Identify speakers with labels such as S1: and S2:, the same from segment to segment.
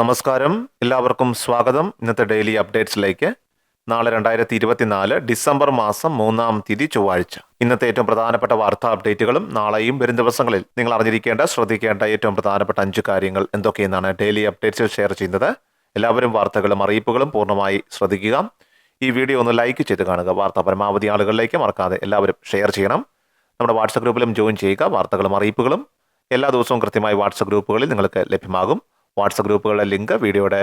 S1: നമസ്കാരം. എല്ലാവർക്കും സ്വാഗതം. ഇന്നത്തെ ഡെയിലി അപ്ഡേറ്റ്സിലേക്ക്. നാളെ രണ്ടായിരത്തി ഇരുപത്തിനാല് ഡിസംബർ മാസം മൂന്നാം തീയതി ചൊവ്വാഴ്ച. ഇന്നത്തെ ഏറ്റവും പ്രധാനപ്പെട്ട വാർത്താ അപ്ഡേറ്റുകളും നാളെയും വരും ദിവസങ്ങളിൽ നിങ്ങൾ അറിഞ്ഞിരിക്കേണ്ട ശ്രദ്ധിക്കേണ്ട ഏറ്റവും പ്രധാനപ്പെട്ട അഞ്ച് കാര്യങ്ങൾ എന്തൊക്കെയെന്നാണ് ഡെയിലി അപ്ഡേറ്റ്സിൽ ഷെയർ ചെയ്യുന്നത്. എല്ലാവരും വാർത്തകളും അറിയിപ്പുകളും പൂർണമായി ശ്രദ്ധിക്കുക. ഈ വീഡിയോ ഒന്ന് ലൈക്ക് ചെയ്ത് കാണുക. വാർത്ത പരമാവധി ആളുകളിലേക്ക് മറക്കാതെ എല്ലാവരും ഷെയർ ചെയ്യണം. നമ്മുടെ വാട്സപ്പ് ഗ്രൂപ്പിലും ജോയിൻ ചെയ്യുക. വാർത്തകളും അറിയിപ്പുകളും എല്ലാ ദിവസവും കൃത്യമായി വാട്സപ്പ് ഗ്രൂപ്പുകളിൽ നിങ്ങൾക്ക് ലഭ്യമാകും. വാട്സപ്പ് ഗ്രൂപ്പുകളുടെ ലിങ്ക് വീഡിയോയുടെ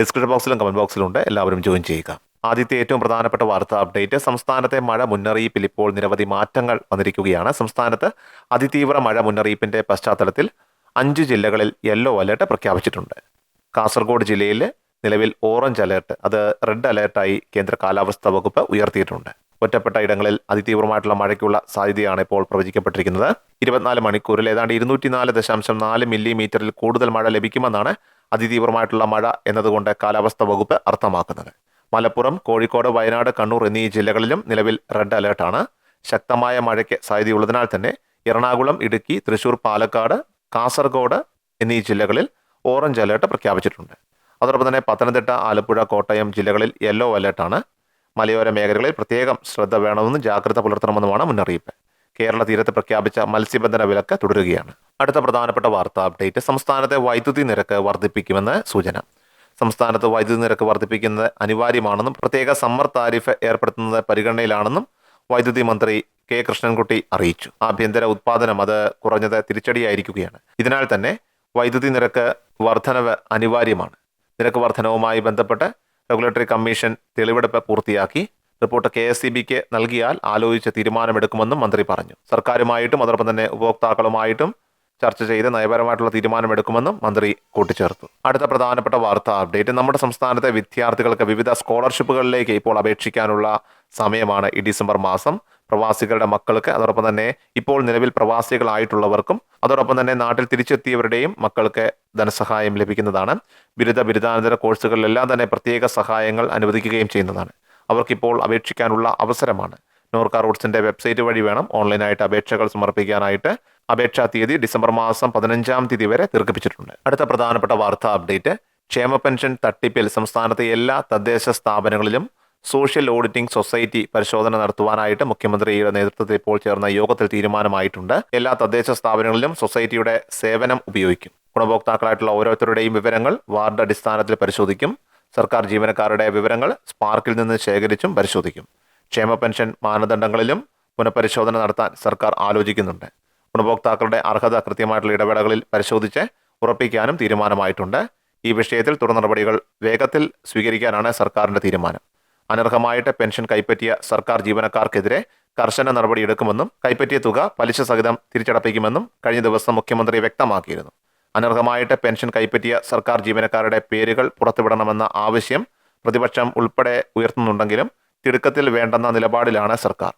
S1: ഡിസ്ക്രിപ്ഷൻ ബോക്സിലും കമന്റ് ബോക്സിലും ഉണ്ട്. എല്ലാവരും ജോയിൻ ചെയ്യുക. ആദ്യത്തെ ഏറ്റവും പ്രധാനപ്പെട്ട വാർത്ത അപ്ഡേറ്റ് സംസ്ഥാനത്തെ മഴ മുന്നറിയിപ്പിൽ ഇപ്പോൾ നിരവധി മാറ്റങ്ങൾ വന്നിരിക്കുകയാണ്. സംസ്ഥാനത്ത് അതിതീവ്ര മഴ മുന്നറിയിപ്പിന്റെ പശ്ചാത്തലത്തിൽ അഞ്ച് ജില്ലകളിൽ യെല്ലോ അലേർട്ട് പ്രഖ്യാപിച്ചിട്ടുണ്ട്. കാസർഗോഡ് ജില്ലയിൽ നിലവിൽ ഓറഞ്ച് അലേർട്ട് അത് റെഡ് അലേർട്ടായി കേന്ദ്ര കാലാവസ്ഥാ വകുപ്പ് ഉയർത്തിയിട്ടുണ്ട്. ഒറ്റപ്പെട്ട ഇടങ്ങളിൽ അതിതീവ്രമായിട്ടുള്ള മഴയ്ക്കുള്ള സാധ്യതയാണ് ഇപ്പോൾ പ്രവചിക്കപ്പെട്ടിരിക്കുന്നത്. ഇരുപത്തിനാല് മണിക്കൂറിൽ ഏതാണ്ട് ഇരുന്നൂറ്റിനാല് ദശാംശം നാല് മില്ലിമീറ്ററിൽ കൂടുതൽ മഴ ലഭിക്കുമെന്നാണ് അതിതീവ്രമായിട്ടുള്ള മഴ എന്നതുകൊണ്ട് കാലാവസ്ഥാ വകുപ്പ് അർത്ഥമാക്കുന്നത്. മലപ്പുറം കോഴിക്കോട് വയനാട് കണ്ണൂർ എന്നീ ജില്ലകളിലും നിലവിൽ റെഡ് അലേർട്ടാണ്. ശക്തമായ മഴയ്ക്ക് സാധ്യതയുള്ളതിനാൽ തന്നെ എറണാകുളം ഇടുക്കി തൃശൂർ പാലക്കാട് കാസർഗോഡ് എന്നീ ജില്ലകളിൽ ഓറഞ്ച് അലേർട്ട് പ്രഖ്യാപിച്ചിട്ടുണ്ട്. അതോടൊപ്പം തന്നെ പത്തനംതിട്ട ആലപ്പുഴ കോട്ടയം ജില്ലകളിൽ യെല്ലോ അലേർട്ടാണ് മലയോര മേഖലകളിൽ പ്രത്യേകം ശ്രദ്ധ വേണമെന്നും ജാഗ്രത പുലർത്തണമെന്നുമാണ് മുന്നറിയിപ്പ്. കേരള തീരത്ത് പ്രഖ്യാപിച്ച മത്സ്യബന്ധന വിലക്ക് തുടരുകയാണ്. അടുത്ത പ്രധാനപ്പെട്ട വാർത്താ അപ്ഡേറ്റ് സംസ്ഥാനത്തെ വൈദ്യുതി നിരക്ക് വർദ്ധിപ്പിക്കുമെന്ന് സൂചന. സംസ്ഥാനത്ത് വൈദ്യുതി നിരക്ക് വർദ്ധിപ്പിക്കുന്നത് അനിവാര്യമാണെന്നും പ്രത്യേക സമ്മർ താരിഫ് ഏർപ്പെടുത്തുന്നത് പരിഗണനയിലാണെന്നും വൈദ്യുതി മന്ത്രി കെ കൃഷ്ണൻകുട്ടി അറിയിച്ചു. ആഭ്യന്തര ഉത്പാദനം അത് കുറഞ്ഞത് തിരിച്ചടിയായിരിക്കുകയാണ്. ഇതിനാൽ തന്നെ വൈദ്യുതി നിരക്ക് വർധനവ് അനിവാര്യമാണ്. നിരക്ക് വർധനവുമായി ബന്ധപ്പെട്ട് റെഗുലേറ്ററി കമ്മീഷൻ തെളിവെടുപ്പ് പൂർത്തിയാക്കി. റിപ്പോർട്ട് കെ എസ് സി ബിക്ക് നൽകിയാൽ ആലോചിച്ച് തീരുമാനമെടുക്കുമെന്നും മന്ത്രി പറഞ്ഞു. സർക്കാരുമായിട്ടും അതോടൊപ്പം തന്നെ ഉപഭോക്താക്കളുമായിട്ടും ചർച്ച ചെയ്ത് നയപരമായിട്ടുള്ള തീരുമാനമെടുക്കുമെന്നും മന്ത്രി കൂട്ടിച്ചേർത്തു. അടുത്ത പ്രധാനപ്പെട്ട വാർത്താ അപ്ഡേറ്റ്. നമ്മുടെ സംസ്ഥാനത്തെ വിദ്യാർത്ഥികൾക്ക് വിവിധ സ്കോളർഷിപ്പുകളിലേക്ക് ഇപ്പോൾ അപേക്ഷിക്കാനുള്ള സമയമാണ് ഈ ഡിസംബർ മാസം. പ്രവാസികളുടെ മക്കൾക്ക് അതോടൊപ്പം തന്നെ ഇപ്പോൾ നിലവിൽ പ്രവാസികളായിട്ടുള്ളവർക്കും അതോടൊപ്പം തന്നെ നാട്ടിൽ തിരിച്ചെത്തിയവരുടെയും മക്കൾക്ക് ധനസഹായം ലഭിക്കുന്നതാണ്. ബിരുദ ബിരുദാനന്തര കോഴ്സുകളിലെല്ലാം തന്നെ പ്രത്യേക സഹായങ്ങൾ അനുവദിക്കുകയും ചെയ്യുന്നതാണ്. അവർക്കിപ്പോൾ അപേക്ഷിക്കാനുള്ള അവസരമാണ്. നോർക്ക റൂട്ട്സിന്റെ വെബ്സൈറ്റ് വഴി വേണം ഓൺലൈനായിട്ട് അപേക്ഷകൾ സമർപ്പിക്കാനായിട്ട്. അപേക്ഷാ തീയതി ഡിസംബർ മാസം പതിനഞ്ചാം തീയതി വരെ ദീർഘിപ്പിച്ചിട്ടുണ്ട്. അടുത്ത പ്രധാനപ്പെട്ട വാർത്താ അപ്ഡേറ്റ്. ക്ഷേമ പെൻഷൻ തട്ടിപ്പിൽ സംസ്ഥാനത്തെ എല്ലാ തദ്ദേശ സ്ഥാപനങ്ങളിലും സോഷ്യൽ ഓഡിറ്റിംഗ് സൊസൈറ്റി പരിശോധന നടത്തുവാനായിട്ട് മുഖ്യമന്ത്രിയുടെ നേതൃത്വത്തിൽ ഇപ്പോൾ ചേർന്ന യോഗത്തിൽ തീരുമാനമായിട്ടുണ്ട്. എല്ലാ തദ്ദേശ സ്ഥാപനങ്ങളിലും സൊസൈറ്റിയുടെ സേവനം ഉപയോഗിക്കും. ഗുണഭോക്താക്കളായിട്ടുള്ള ഓരോരുത്തരുടെയും വിവരങ്ങൾ വാർഡ് അടിസ്ഥാനത്തിൽ പരിശോധിക്കും. സർക്കാർ ജീവനക്കാരുടെ വിവരങ്ങൾ സ്പാർക്കിൽ നിന്ന് ശേഖരിച്ചും പരിശോധിക്കും. ക്ഷേമ പെൻഷൻ മാനദണ്ഡങ്ങളിലും പുനഃപരിശോധന നടത്താൻ സർക്കാർ ആലോചിക്കുന്നുണ്ട്. ഗുണഭോക്താക്കളുടെ അർഹത കൃത്യമായിട്ടുള്ള ഇടവേളകളിൽ പരിശോധിച്ച് ഉറപ്പിക്കാനും തീരുമാനമായിട്ടുണ്ട്. ഈ വിഷയത്തിൽ തുടർ നടപടികൾ വേഗത്തിൽ സ്വീകരിക്കാനാണ് സർക്കാരിന്റെ തീരുമാനം. അനർഹമായിട്ട് പെൻഷൻ കൈപ്പറ്റിയ സർക്കാർ ജീവനക്കാർക്കെതിരെ കർശന നടപടിയെടുക്കുമെന്നും കൈപ്പറ്റിയ തുക പലിശ സഹിതം തിരിച്ചടപ്പിക്കുമെന്നും കഴിഞ്ഞ ദിവസം മുഖ്യമന്ത്രി വ്യക്തമാക്കിയിരുന്നു. അനർഹമായിട്ട് പെൻഷൻ കൈപ്പറ്റിയ സർക്കാർ ജീവനക്കാരുടെ പേരുകൾ പുറത്തുവിടണമെന്ന ആവശ്യം പ്രതിപക്ഷം ഉൾപ്പെടെ ഉയർത്തുന്നുണ്ടെങ്കിലും തിടുക്കത്തിൽ വേണ്ടെന്ന നിലപാടിലാണ് സർക്കാർ.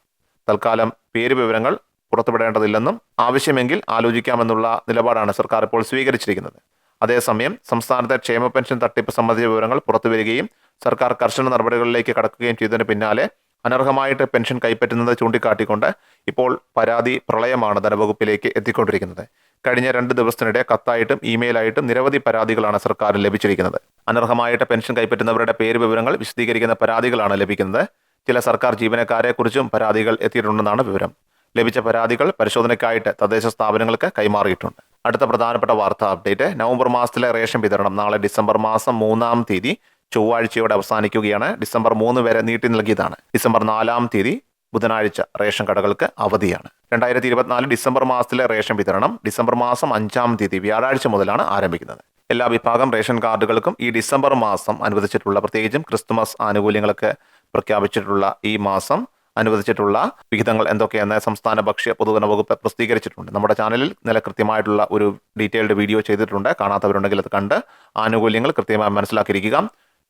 S1: തൽക്കാലം പേര് വിവരങ്ങൾ പുറത്തുവിടേണ്ടതില്ലെന്നും ആവശ്യമെങ്കിൽ ആലോചിക്കാമെന്നുള്ള നിലപാടാണ് സർക്കാർ ഇപ്പോൾ സ്വീകരിച്ചിരിക്കുന്നത്. അതേസമയം സംസ്ഥാനത്തെ ക്ഷേമ പെൻഷൻ തട്ടിപ്പ് സംബന്ധിച്ച വിവരങ്ങൾ പുറത്തുവരികയും സർക്കാർ കർശന നടപടികളിലേക്ക് കടക്കുകയും ചെയ്തതിന് പിന്നാലെ അനർഹമായിട്ട് പെൻഷൻ കൈപ്പറ്റുന്നത് ചൂണ്ടിക്കാട്ടിക്കൊണ്ട് ഇപ്പോൾ പരാതി പ്രളയമാണ് ധനവകുപ്പിലേക്ക് എത്തിക്കൊണ്ടിരിക്കുന്നത്. കഴിഞ്ഞ രണ്ട് ദിവസത്തിനിടെ കത്തായിട്ടും ഇമെയിലായിട്ടും നിരവധി പരാതികളാണ് സർക്കാരിന് ലഭിച്ചിരിക്കുന്നത്. അനർഹമായിട്ട് പെൻഷൻ കൈപ്പറ്റുന്നവരുടെ പേര് വിവരങ്ങൾ വിശദീകരിക്കുന്ന പരാതികളാണ് ലഭിക്കുന്നത്. ചില സർക്കാർ ജീവനക്കാരെ കുറിച്ചും പരാതികൾ എത്തിയിട്ടുണ്ടെന്നാണ് വിവരം. ലഭിച്ച പരാതികൾ പരിശോധനയ്ക്കായിട്ട് തദ്ദേശ സ്ഥാപനങ്ങൾക്ക് കൈമാറിയിട്ടുണ്ട്. അടുത്ത പ്രധാനപ്പെട്ട വാർത്താ അപ്ഡേറ്റ്. നവംബർ മാസത്തിലെ റേഷൻ വിതരണം നാളെ ഡിസംബർ മാസം മൂന്നാം തീയതി ചൊവ്വാഴ്ചയോടെ അവസാനിക്കുകയാണ്. ഡിസംബർ മൂന്ന് വരെ നീട്ടി നൽകിയതാണ്. ഡിസംബർ നാലാം തീയതി ബുധനാഴ്ച റേഷൻ കടകൾക്ക് അവധിയാണ്. രണ്ടായിരത്തി ഇരുപത്തിനാല് ഡിസംബർ മാസത്തിലെ റേഷൻ വിതരണം ഡിസംബർ മാസം അഞ്ചാം തീയതി വ്യാഴാഴ്ച മുതലാണ് ആരംഭിക്കുന്നത്. എല്ലാ വിഭാഗം റേഷൻ കാർഡുകൾക്കും ഈ ഡിസംബർ മാസം അനുവദിച്ചിട്ടുള്ള പ്രത്യേകിച്ചും ക്രിസ്തുമസ് ആനുകൂല്യങ്ങളൊക്കെ പ്രഖ്യാപിച്ചിട്ടുള്ള ഈ മാസം അനുവദിച്ചിട്ടുള്ള വിഹിതങ്ങൾ എന്തൊക്കെയെന്ന് സംസ്ഥാന ഭക്ഷ്യ പൊതുജന വകുപ്പ് പ്രസിദ്ധീകരിച്ചിട്ടുണ്ട്. നമ്മുടെ ചാനലിൽ നില കൃത്യമായിട്ടുള്ള ഒരു ഡീറ്റെയിൽഡ് വീഡിയോ ചെയ്തിട്ടുണ്ട്. കാണാത്തവരുണ്ടെങ്കിൽ അത് കണ്ട് ആനുകൂല്യങ്ങൾ കൃത്യമായി മനസ്സിലാക്കിയിരിക്കുക.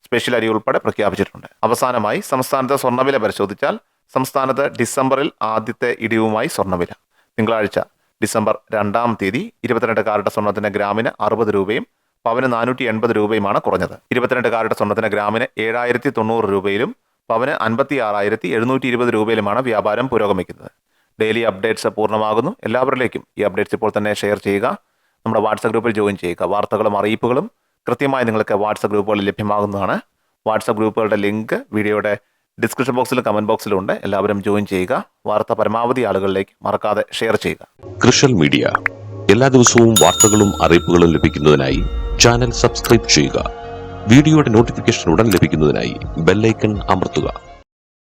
S1: സ്പെഷ്യൽ അരി ഉൾപ്പെടെ പ്രഖ്യാപിച്ചിട്ടുണ്ട്. അവസാനമായി സംസ്ഥാനത്തെ സ്വർണവില പരിശോധിച്ചാൽ സംസ്ഥാനത്ത് ഡിസംബറിൽ ആദ്യത്തെ ഇടിവുമായി സ്വർണവില. തിങ്കളാഴ്ച ഡിസംബർ രണ്ടാം തീയതി ഇരുപത്തിരണ്ട് കാരുടെ സ്വർണത്തിന് ഗ്രാമിന് അറുപത് രൂപയും പവന് നാനൂറ്റി എൺപത് രൂപയുമാണ് കുറഞ്ഞത്. ഇരുപത്തിരണ്ട് കാരുടെ സ്വർണത്തിന് ഗ്രാമിന് ഏഴായിരത്തി തൊണ്ണൂറ് രൂപയിലും പവന് അൻപത്തി ആറായിരത്തി എഴുന്നൂറ്റി ഇരുപത് രൂപയിലുമാണ് വ്യാപാരം പുരോഗമിക്കുന്നത്. ഡെയിലി അപ്ഡേറ്റ്സ് പൂർണമാകുന്നു. എല്ലാവരിലേക്കും ഈ അപ്ഡേറ്റ്സ് ഇപ്പോൾ തന്നെ ഷെയർ ചെയ്യുക. നമ്മുടെ വാട്സപ്പ് ഗ്രൂപ്പിൽ ജോയിൻ ചെയ്യുക. വാർത്തകളും അറിയിപ്പുകളും കൃത്യമായി നിങ്ങൾക്ക് വാട്സപ്പ് ഗ്രൂപ്പുകളിൽ ലഭ്യമാകുന്നതാണ്. വാട്സപ്പ് ഗ്രൂപ്പുകളുടെ ലിങ്ക് വീഡിയോയുടെ ഡിസ്ക്രിപ്ഷൻ ബോക്സിലും കമന്റ് ബോക്സിലും ഉണ്ട്. എല്ലാവരും ജോയിൻ ചെയ്യുക. വാർത്ത പരമാവധി ആളുകളിലേക്ക് മറക്കാതെ ഷെയർ ചെയ്യുക.
S2: കൃഷൽ മീഡിയ. എല്ലാ ദിവസവും വാർത്തകളും അറിയിപ്പുകളും ലഭിക്കുന്നതിനായി ചാനൽ സബ്സ്ക്രൈബ് ചെയ്യുക. വീഡിയോയുടെ നോട്ടിഫിക്കേഷൻ ഉടൻ ലഭിക്കുന്നതിനായി ബെല്ലൈക്കൺ അമർത്തുക.